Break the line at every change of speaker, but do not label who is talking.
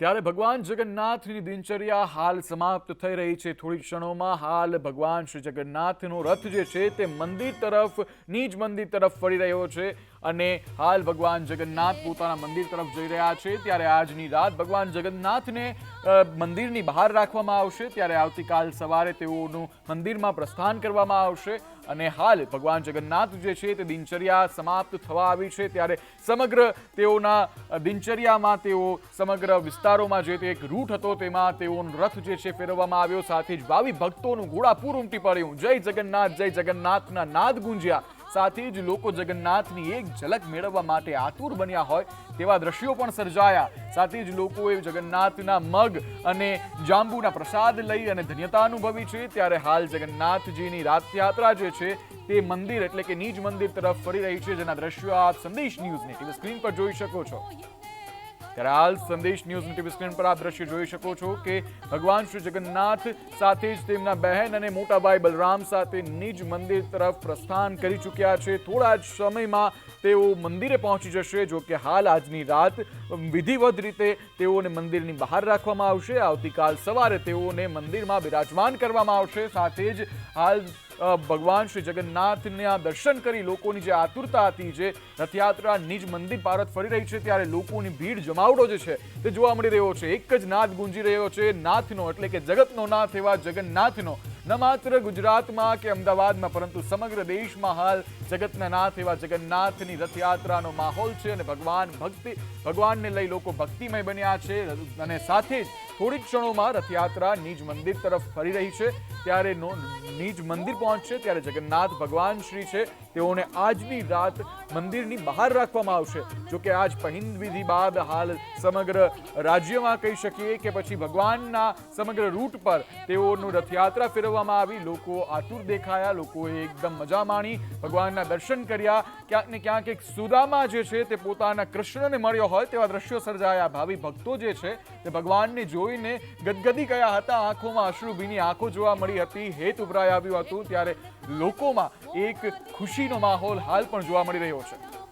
ત્યારે ભગવાન જગન્નાથની દિનચર્યા હાલ સમાપ્ત થઈ રહી છે. થોડી ક્ષણોમાં હાલ ભગવાન શ્રી જગન્નાથનો રથ જે છે તે મંદિર તરફ નીજ મંદિર તરફ ફરી રહ્યો છે. અને હાલ ભગવાન જગન્નાથ પોતાના મંદિર તરફ જઈ રહ્યા છે. ત્યારે આજની રાત ભગવાન જગન્નાથને મંદિરની બહાર રાખવામાં આવશે. ત્યારે આવતીકાલ સવારે તેઓનું મંદિરમાં પ્રસ્થાન કરવામાં આવશે. અને હાલ ભગવાન જગન્નાથ જે છે તે દિનચર્યા સમાપ્ત થવા આવી છે. ત્યારે સમગ્ર તેઓના દિનચર્યામાં તેઓ સમગ્ર વિસ્તારોમાં જે તે એક રૂટ હતો તેમાં તેઓનો રથ જે છે ફેરવવામાં આવ્યો. સાથે જ ભાવિ ભક્તોનું ઘોડાપૂર ઉમટી પડ્યું. જય જગન્નાથ, જય જગન્નાથના નાદ ગુંજ્યા. સાથે જ લોકો જગન્નાથની એક ઝલક મેળવવા માટે આતુર બન્યા હોય તેવા દ્રશ્યો પણ સર્જાયા. સાથે જ લોકોએ જગન્નાથના મગ અને જાંબુના પ્રસાદ લઈ અને ધન્યતા અનુભવી છે. ત્યારે હાલ જગન્નાથજીની રથયાત્રા જે છે તે મંદિર એટલે કે નીજ મંદિર તરફ ફરી રહી છે. જેના દ્રશ્યો આપ સંદેશ ન્યૂઝની ટીવી સ્ક્રીન પર જોઈ શકો છો. ત્યારે હાલ સંદેશ ન્યૂઝ ટીવી સ્ક્રીન પર આપ દ્રશ્ય જોઈ શકો છો કે ભગવાન શ્રી જગન્નાથ સાથે જ તેમના બહેન અને મોટા ભાઈ બલરામ સાથે નિજ મંદિર તરફ પ્રસ્થાન કરી ચૂક્યા છે. થોડા જ સમયમાં તેઓ મંદિરે પહોંચી જશે, જો કે હાલ આજની રાત વિધિવત રીતે તેઓને મંદિરની બહાર રાખવામાં આવશે. આવતીકાલ સવારે તેઓને મંદિરમાં બિરાજમાન કરવામાં આવશે. સાથે જ હાલ ભગવાન શ્રી જગન્નાથના દર્શન કરી લોકોની જે આતુરતા હતી, જે રથયાત્રા, નિજ મંદિર પારત ફરી રહી છે, ત્યારે લોકોની ભીડ જમાવડો જે છે, તે જોવા મળી રહ્યો છે. એક જ નાદ ગુંજી રહ્યો છે, નાથનો, એટલે કે જગતનો નાથ એવા જગન્નાથનો. ન માત્ર ગુજરાતમાં કે અમદાવાદમાં, પરંતુ સમગ્ર દેશમાં હાલ જગતના નાથ એવા જગન્નાથની રથયાત્રાનો માહોલ છે અને ભગવાન ભક્તિ, ભગવાનને લઈ લોકો ભક્તિમય બન્યા છે અને સાથે જ થોડી ક્ષણોમાં રથયાત્રા નિજ મંદિર તરફ ફરી રહી છે. ત્યારે નિજ મંદિર પહોંચશે, ત્યારે જગન્નાથ ભગવાન શ્રી છે. તેઓને આજની રાત મંદિરની બહાર રાખવામાં આવશે. જો કે આજ પહિંદ વિધિ બાદ હાલ સમગ્ર રાજ્યમાં કહી શકીએ કે પછી ભગવાનના સમગ્ર રૂટ પર તેઓનું રથયાત્રા ફેરવવામાં આવી. લોકો આતુર દેખાયા, લોકોએ એકદમ મજા માણી. ભગવાનના દર્શન કર્યા. ક્યાંક ને ક્યાંક એક સુદામા જે છે તે પોતાના કૃષ્ણને મળ્યો હોય તેવા દ્રશ્યો સર્જાયા. ભાવિ ભક્તો જે છે તે ભગવાનને જોઈને ગદગદી ગયા હતા. આંખોમાં અશ્રુભીની આંખો જોવા મળી હતી. હેત ઉભરાઈ આવ્યું હતું ત્યારે લોકોમાં એક ખુશીનો માહોલ હાલ પણ જોવા મળી રહ્યો છે.